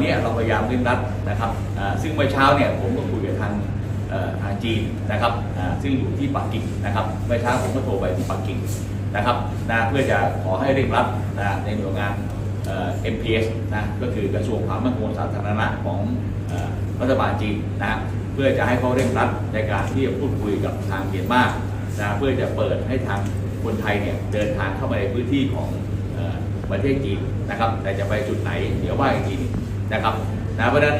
เนี่ยเราพยายามเร่งรัดนะครับซึ่งเมื่อเช้าเนี่ยผมก็คุยกับทางเอ่อทางจีนนะครับซึ่งอยู่ที่ปักกิ่งนะครับเมื่อเช้าผมก็โทรไปที่ปักกิ่งนะครับนะเพื่อจะขอให้เร่งรัดนะในหน่วยงานเอ่อ MPS นะก็คือกระทรวงความมั่นคงสาธารณะของรัฐบาลจีนนะเพื่อจะให้เขาเร่งรัดในการที่จะพูดคุยกับทางเมียนมานะเพื่อจะเปิดให้ทางคนไทยเนี่ยเดินทางเข้ามาในพื้นที่ของประเทศจีนนะครับแต่จะไปจุดไหนเดี๋ยวว่าอีกที นะครับนะเพราะฉะนั้น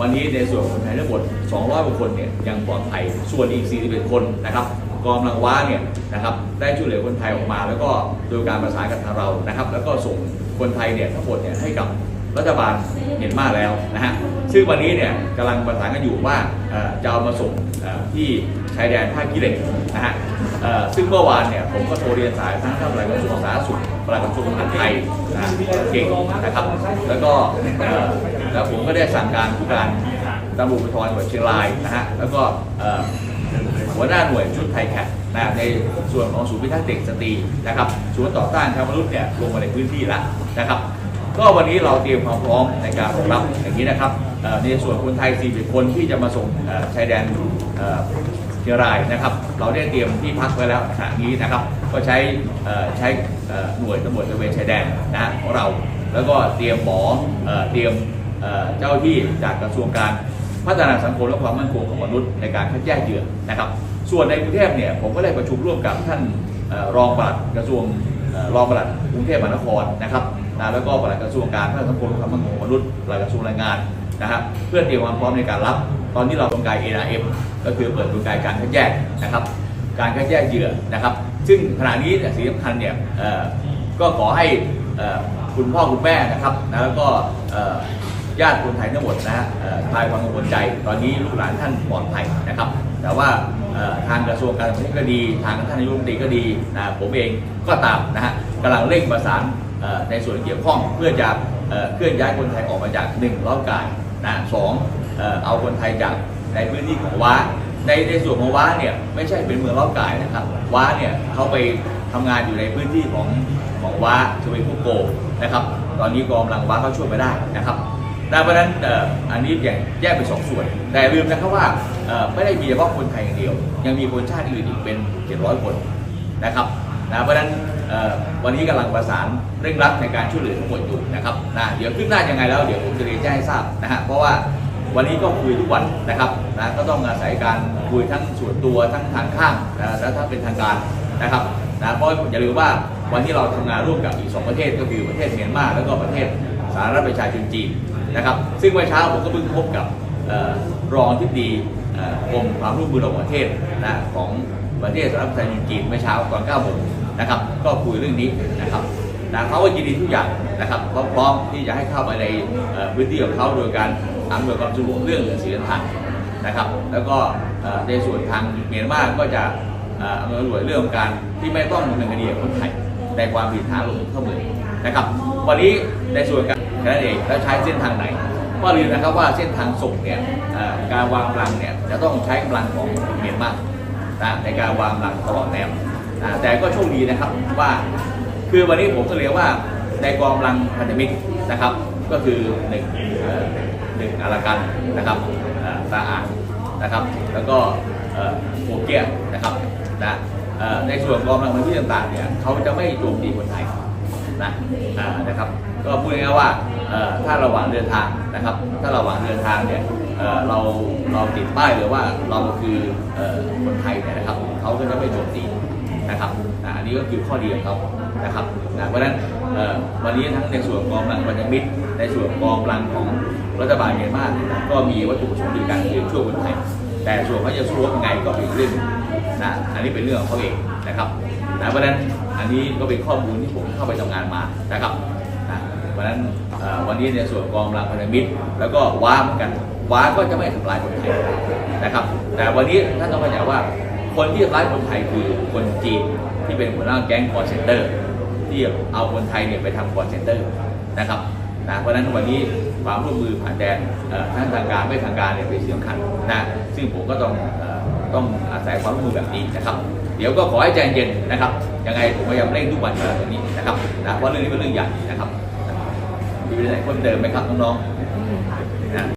วันนี้ในส่วนของคนไทยทั้งหมด 200กว่าคนเนี่ยยังปลอดภัย ส่วนอีก 41 คนนะครับกองกำลังว้าเนี่ยนะครับได้ช่วยเหลือคนไทยออกมา แล้วก็โดยการประสานกับทางเรานะครับ แล้วก็ส่งคนไทยเนี่ยทั้งหมดเนี่ยให้กับรัฐบาลเมียนมากแล้วนะฮะซึ่งวันนี้เนี่ยกำลังประสานกันอยู่ว่าจะเอามาส่งที่ชายแดนท่าขี้เหล็กนะฮะ ซึ่งเมื่อวานเนี่ยผมก็โทรเรียนสายทั้งท่านปลัดกระทรวงสาธารณสุขปลัดกระทรวงมหาดไทยนะเก่งนะครับ แล้วก็แล้วผมก็ได้สั่งการผู้การตำรวจภูธรจังหวัดเชียงรายนะฮะแล้วก็หัวหน้าหน่วยชุดไทยแคทนะในส่วนของศูนย์พิทักษ์เด็กสตรีนะครับศูนย์ต่อต้านทามนุษย์เนี่ยลงมาในพื้นที่แล้วนะครับ ก็วันนี้เราเตรียมความพร้อมในการรองรับอย่างนี้นะครับในส่วนคนไทย 40 คนที่จะมาส่งชายแดน เชียงรายนะครับ เราได้เตรียมที่พักไว้แล้วขณะนี้นะครับ ก็ใช้ใช้หน่วยตำรวจตระเวนชายแดนนะของเรา แล้วก็เตรียมหมอเตรียมเจ้าที่จากกระทรวงการพัฒนาสังคมและความมั่นคงของมนุษย์ในการคัดแยกเหยื่อนะครับ ส่วนในกรุงเทพเนี่ยผมก็ได้ประชุมร่วมกับท่านเอ่อรองปลัดกระทรวงเอ่อรองปลัดกรุงเทพมหานครนะครับแล้วก็ปลัดกระทรวงการพัฒนาสังคมและความมั่นคงของมนุษย์ปลัดกระทรวงแรงงานนะครับเพื่อเตรียมความพร้อมในการรับ ตอนนี้เรากลไก NRM ก็คือเปิดกลไกการคัดแยกนะครับ การคัดแยกเหยื่อนะครับ ซึ่งขณะนี้สิ่งสำคัญเนี่ยก็ขอให้คุณพ่อคุณแม่นะครับนะแล้วก็ญาติคนไทยทั้งหมดนะฮะคลายความกังวลใจ ตอนนี้ลูกหลานท่านปลอดภัยนะครับ แต่ว่าทางกระทรวงการต่างประเทศก็ดี ทางท่านนายกรัฐมนตรีก็ดีนะผมเองก็ตามนะฮะกำลังเร่งประสานในส่วนเกี่ยวข้องเพื่อจะเคลื่อนย้ายคนไทยออกมาจากหนึ่งล้อกายนะสอง เออเอาคนไทยจากในพื้นที่ของว้าในในส่วนของว้าเนี่ยไม่ใช่เป็นเมืองล้อกายนะครับว้าเนี่ยเขาไปทำงานอยู่ในพื้นที่ของของว้าชเวพุโกนะครับ ตอนนี้กองกำลังว้าเขาช่วยมาได้นะครับดังนั้นเอ่ออันนี้แยกแยกเป็นสองส่วน แต่ลืมนะครับว่าเอ่อไม่ได้มีเฉพาะคนไทยอย่างเดียว ยังมีคนชาติอื่นอีกเป็น 700 คนนะครับนะเพราะฉะนั้นเอ่อวันนี้กำลังประสานเร่งรัดในการช่วยเหลือทั้งหมดอยู่นะครับนะเดี๋ยวขึ้นหน้ายังไงแล้วเดี๋ยวผมจะเรียนแจ้งให้ทราบนะฮะเพราะว่า วันนี้ก็คุยทุกวันนะครับนะก็ต้องอาศัยการคุยทั้งส่วนตัวทั้งทางข้างนะและทั้งเป็นทางการนะครับนะเพราะอย่าลืมว่าวันที่เราทำงานร่วมกับอีกสองประเทศก็คือประเทศเมียนมาแล้วก็ประเทศสาธารณรัฐประชาชนจีนนะครับ ซึ่งเมื่อเช้าผมก็เพิ่งพบกับออรองที่ดีกรมความร่วมมือระหว่างประเทศนะของประเทศสาธารณรัฐประชาชนจีนเมื่อเช้าตอน9โมงนะครับก็คุยเรื่องนี้นะครับนะเขาก็ยินดีทุกอย่างนะครับพร้อมที่จะให้เข้าไปในพื้นที่ของเขาโดยการ อำนวยความสะดวกเรื่องสีเดินทางนะครับ แล้วก็ในส่วนทางเมียนมาก็จะอ่ออำนวยความสะดวกเรื่องการที่ไม่ต้องดำเนินคดีกับคนไทยในความผิดฐานหลบหนีเข้าเมืองนะครับ วันนี้ในส่วนการแค่นั้นเองแล้วใช้เส้นทางไหนก็ลืมนะครับว่าเส้นทางส่งเนี่ยเอ่อการวางกำลังเนี่ยจะต้องใช้กำลังของเมียนมานะในการวางหลักตลอดแนวนะแต่ก็โชคดีนะครับว่า คือวันนี้ผมก็เรียกว่าในกองกำลังพันธมิตรนะครับ ก็คือหนึ่ง หนึ่งอารากันนะครับเอ่อตาอ่างนะครับ แล้วก็เอ่อโปเกียนะครับนะในส่วนกองกำลังพันธมิตรต่างๆเนี่ยเขาจะไม่โจมตีคนไทยนะนะครับ ก็พูดง่ายๆว่าถ้าระหว่างเดินทางนะครับ ถ้าระหว่างเดินทางเนี่ยเราเราติดป้ายหรือว่าเราคือคนไทยเนี่ยนะครับเขาก็จะไม่โจมตีนะครับอันนี้ก็คือข้อดีของเขานะครับเพราะฉะนั้นวันนี้ทั้งในส่วนกองกำลังพันมิตรในส่วนกองกำลังของ รัฐบาลเมียนมาก็มีวัตถุประสงค์เดียวกันคือช่วยคนไทยแต่ส่วนเขาจะสู้ยังไงก็เป็นอีกเรื่องหนึ่งนะอันนี้เป็นเรื่องของเขาเองนะครับนะเพราะนั้นอันนี้ก็เป็นข้อมูลที่ผมเข้าไปทำงานมานะครับนะเพราะนั้นวันนี้ในส่วนกองกำลังพันธมิตร แล้วก็ว้าเหมือนกันว้าก็จะไม่ทำลายคนไทยนะครับ แต่วันนี้ท่านต้องเข้าใจว่าคนที่ทำร้ายคนไทยคือคนจีนที่เป็นหัวหน้าแก๊งคอร์เซนเตอร์ที่เอาคนไทยเนี่ยไปทำคอร์เซนเตอร์นะครับ นะเพราะฉะนั้นวันนี้ความร่วมมือผ่านแดนเอ่อทั้งทางการไม่ทางการเนี่ยเป็นสิ่งสำคัญนะซึ่งผมก็ต้องเอ่อต้องอาศัยความร่วมมือแบบนี้นะครับ เดี๋ยวก็ขอให้ใจเย็นนะครับยังไงผมพยายามเร่งทุกวันอยู่แล้วตรงนี้นะครับนะเพราะเรื่องนี้เป็นเรื่องใหญ่นะครับมีอะไรเพิ่มเติมไหมครับน้องๆ